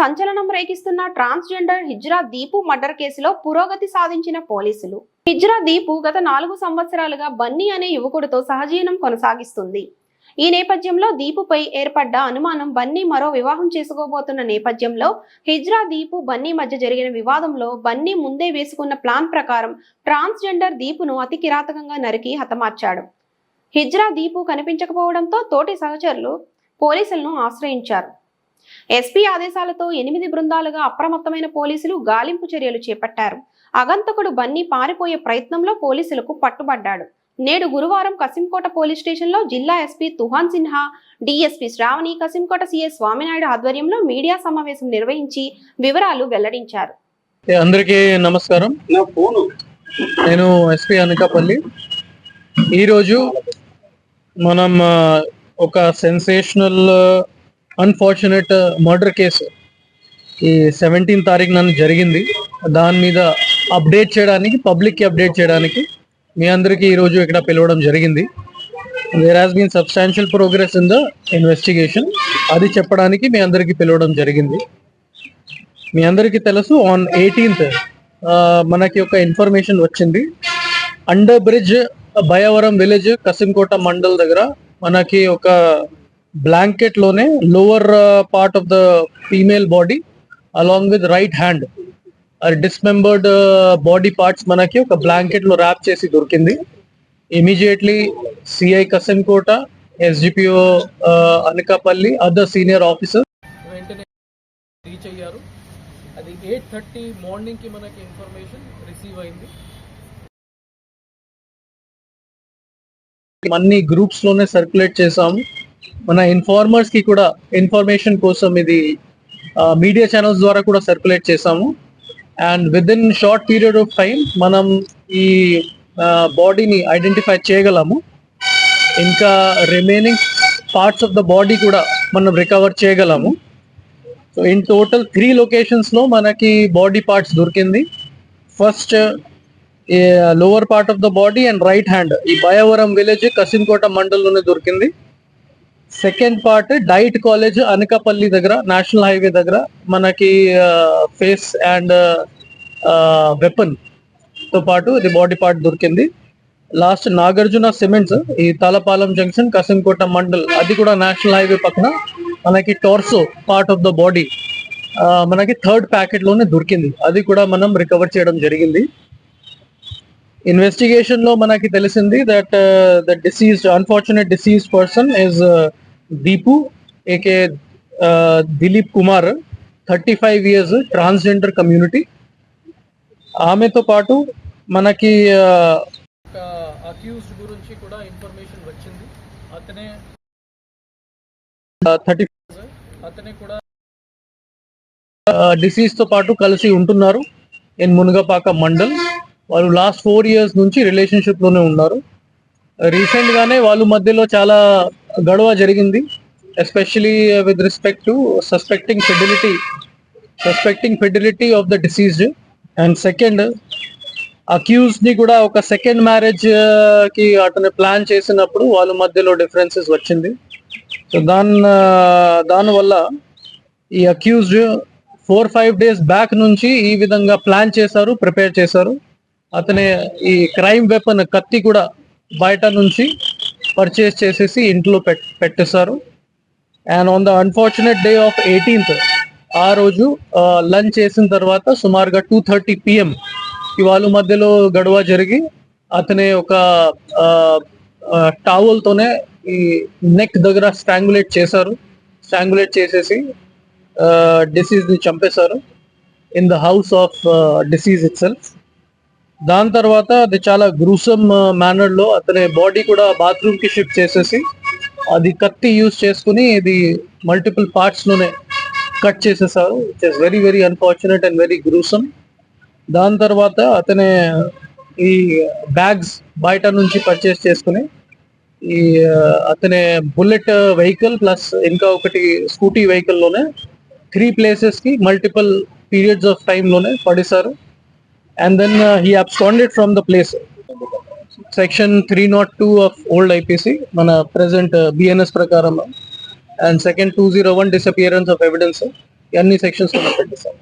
సంచలనం రేగిస్తున్న transgender hijra Deepu murder కేసులో పురోగతి సాధించిన పోలీసులు. హిజ్రా దీపు గత నాలుగు సంవత్సరాలుగా బన్నీ అనే యువకుడితో సహజీవనం కొనసాగిస్తుంది. ఈ నేపథ్యంలో దీపుపై ఏర్పడ్డ అనుమానం బన్నీ మరో వివాహం చేసుకోబోతున్న నేపథ్యంలో హిజ్రా దీపు బన్నీ మధ్య జరిగిన వివాదంలో బన్నీ ముందే వేసుకున్న ప్లాన్ ప్రకారం ట్రాన్స్జెండర్ దీపును అతి కిరాతకంగా నరికి హతమార్చాడు. హిజ్రా దీపు కనిపించకపోవడంతో తోటి సహచరులు పోలీసులను ఆశ్రయించారు. ఎస్పీ ఆదేశాలతో ఎనిమిది బృందాలుగా అప్రమత్తమైన పోలీసులు గాలింపు చర్యలు చేపట్టారు. అగంతకుడు బన్నీ పారిపోయే ప్రయత్నంలో పోలీసులకు పట్టుబడ్డాడు. నేడు గురువారం కసింకోట పోలీస్ స్టేషన్లో జిల్లా SP Tuhin Sinha DSP Sravani Kasimkota CS Swaminaidu ఆధ్వర్యంలో మీడియా సమావేశం నిర్వహించి వివరాలు వెల్లడించారు. అందరికీ నమస్కారం. నేను ఎస్పి అనకాపల్లి. ఈరోజు మనం ఒక సెన్సేషనల్ అన్ఫార్చునేట్ మర్డర్ కేసు ఈ సెవెంటీన్ తారీఖు నన్ను జరిగింది. దాని మీద అప్డేట్ చేయడానికి పబ్లిక్కి అప్డేట్ చేయడానికి మీ అందరికీ ఈరోజు ఇక్కడ పిలవడం జరిగింది. There has been substantial progress in the investigation అది చెప్పడానికి మీ అందరికీ పిలవడం జరిగింది. మీ అందరికీ తెలుసు ఆన్ ఎయిటీన్త్ మనకి ఒక ఇన్ఫర్మేషన్ వచ్చింది. Under bridge Bhayavaram village Kasimkota mandal దగ్గర మనకి ఒక బ్లాంకెట్లోనే lower part of the female body along with right hand dismembered body parts మనకి ఒక బ్లాంకెట్లో ర్యాప్ చేసి దొరికింది. Immediately CI Kasimkota SDPO Anakapalli other senior officer వెంటనే రీచ్ అయ్యారు. అది ఎయిట్ థర్టీ మార్నింగ్కి మనకి ఇన్ఫర్మేషన్ రిసీవ్ అయింది. అన్ని గ్రూప్స్లోనే సర్క్యులేట్ చేసాము మన ఇన్ఫార్మర్స్కి కూడా ఇన్ఫర్మేషన్ కోసం ఇది మీడియా ఛానల్స్ ద్వారా కూడా సర్క్యులేట్ చేసాము and with in short period of time మనం ఈ బాడీని ఐడెంటిఫై చేయగలము. ఇంకా remaining parts of the body కూడా మనం రికవర్ చేయగలము. సో ఇన్ టోటల్ త్రీ లొకేషన్స్లో మనకి బాడీ పార్ట్స్ దొరికింది. First lower part of the body and right hand ఈ భయవరం విలేజ్ కసింకోట మండలంలోనే దొరికింది. Second part DIET college Anakapalli దగ్గర నేషనల్ హైవే దగ్గర మనకి ఫేస్ అండ్ వెపన్తో పాటు ఇది బాడీ పార్ట్ దొరికింది. లాస్ట్ నాగార్జున సిమెంట్స్ ఈ తలపాలెం జంక్షన్ కసింకోట మండల్ అది కూడా నేషనల్ హైవే పక్కన మనకి torso part of the body మనకి థర్డ్ ప్యాకెట్లోనే దొరికింది. అది కూడా మనం రికవర్ చేయడం జరిగింది. ఇన్వెస్టిగేషన్లో మనకి తెలిసింది that the deceased unfortunate deceased person is Deepu AKA Dilip Kumar thirty five years transgender community ఆమెతో పాటు మనకి uh, అక్యూజ్డ్ గురించి కూడా ఇన్ఫర్మేషన్ వచ్చింది. అతనే థర్టీ అతనే కూడా డిసీజ్తో పాటు కలిసి ఉంటున్నారు ఇన్ మునగపాక మండల్ వాళ్ళు లాస్ట్ ఫోర్ ఇయర్స్ నుంచి రిలేషన్షిప్లోనే ఉన్నారు. రీసెంట్ గానే వాళ్ళ మధ్యలో చాలా గొడవ జరిగింది. Especially with respect to suspecting fidelity suspecting fidelity of the deceased and second అక్యూజ్ని కూడా ఒక సెకండ్ మ్యారేజ్ uh, కి అతను ప్లాన్ చేసినప్పుడు వాళ్ళ మధ్యలో డిఫరెన్సెస్ వచ్చింది. సో uh, దాని దానివల్ల ఈ accused four five days back నుంచి ఈ విధంగా ప్లాన్ చేశారు ప్రిపేర్ చేశారు. అతనే ఈ క్రైమ్ వెపన్ కత్తి కూడా బయట నుంచి పర్చేస్ చేసేసి ఇంట్లో పెట్ పెట్టేశారు. And on the unfortunate day of eighteenth ఆ రోజు లంచ్ చేసిన తర్వాత సుమారుగా టూ థర్టీ పిఎం ఇవాళ మధ్యలో గడువ జరిగి అతని ఒక టవల్తోనే ఈ నెక్ దగ్గర స్ట్రాంగులేట్ చేశారు. స్ట్రాంగులేట్ చేసేసి డిసీజ్ని చంపేశారు. In the house of deceased itself దాని తర్వాత అది చాలా గ్రూసమ్ మేనర్ uh, లో అతని బాడీ కూడా బాత్రూమ్కి షిఫ్ట్ చేసేసి అది కత్తి యూజ్ చేసుకుని ఇది మల్టిపుల్ పార్ట్స్లోనే కట్ చేసేసారు. It is very very unfortunate and very gruesome దాని తర్వాత అతనే ఈ బ్యాగ్స్ బయట నుంచి పర్చేస్ చేసుకుని ఈ uh, అతనే బుల్లెట్ వెహికల్ ప్లస్ ఇంకా ఒకటి స్కూటీ వెహికల్లోనే త్రీ ప్లేసెస్కి మల్టిపుల్ పీరియడ్స్ ఆఫ్ టైంలోనే పడేశారు. And then he absconded from the place section three naught two of old IPC మన ప్రెసెంట్ బిఎన్ఎస్ ప్రకారం and second two zero one disappearance of evidence అన్ని sections కింద పెట్టేస్తాం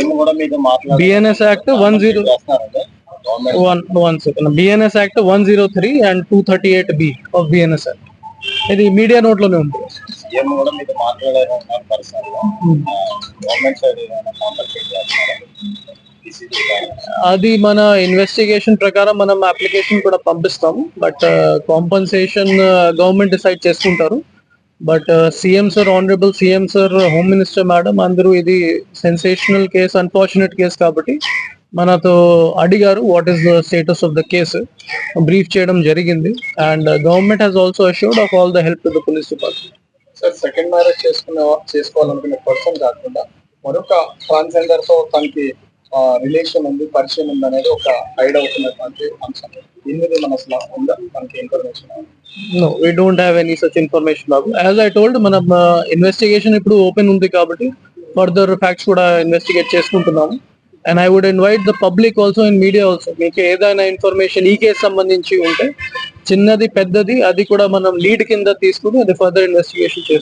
ఏమి కూడా మీద మాట్లాడి బిఎన్ఎస్ యాక్ట్ వన్ జీరో చేస్తున్నారంటే government one one second BNS act one zero three and two thirty eight B of BNS act ఇది మీడియా నోట్లోనే ఉంది సీఎం కూడా మీద మాట్లాడారు ఉన్నారు పర్సనల్గా గవర్నమెంట్ సైడ్ అది మన ఇన్వెస్టిగేషన్ ప్రకారం మనం అప్లికేషన్ కూడా పంపిస్తాము బట్ కాంపన్సేషన్ గవర్నమెంట్ డిసైడ్ చేసుకుంటారు. But CM sir honourable CM sir home minister madam అందరూ ఇది సెన్సేషనల్ కేసు అన్ఫార్చునేట్ కేసు కాబట్టి మనతో అడిగారు what is the status of the case brief చేయడం జరిగింది. And government has also assured of all the help to the police department sir second marriage చేసుకునే చేసుకోవాలనుకునే person కాకుండా మరొక ట్రాన్స్జెండర్తో తనకి రిలేషన్ ఉంది పరిచయం ఉంది అనేది ఒక హైడ్ అవుతున్నటువంటి అంశం. దీని మీద మన అసలు ఉందా? మనకి information no we don't have any such information Babu as I told మన ఇన్వెస్టిగేషన్ ఇప్పుడు ఓపెన్ ఉంది కాబట్టి ఫర్దర్ ఫ్యాక్ట్స్ కూడా ఇన్వెస్టిగేట్ చేసుకుంటున్నాము. And I would invite the public also in media also మీకు ఏదైనా ఇన్ఫర్మేషన్ ఈ కేసు సంబంధించి ఉంటే చిన్నది పెద్దది అది కూడా మనం లీడ్ కింద తీసుకుని అది ఫర్దర్ ఇన్వెస్టిగేషన్ చేస్తాం.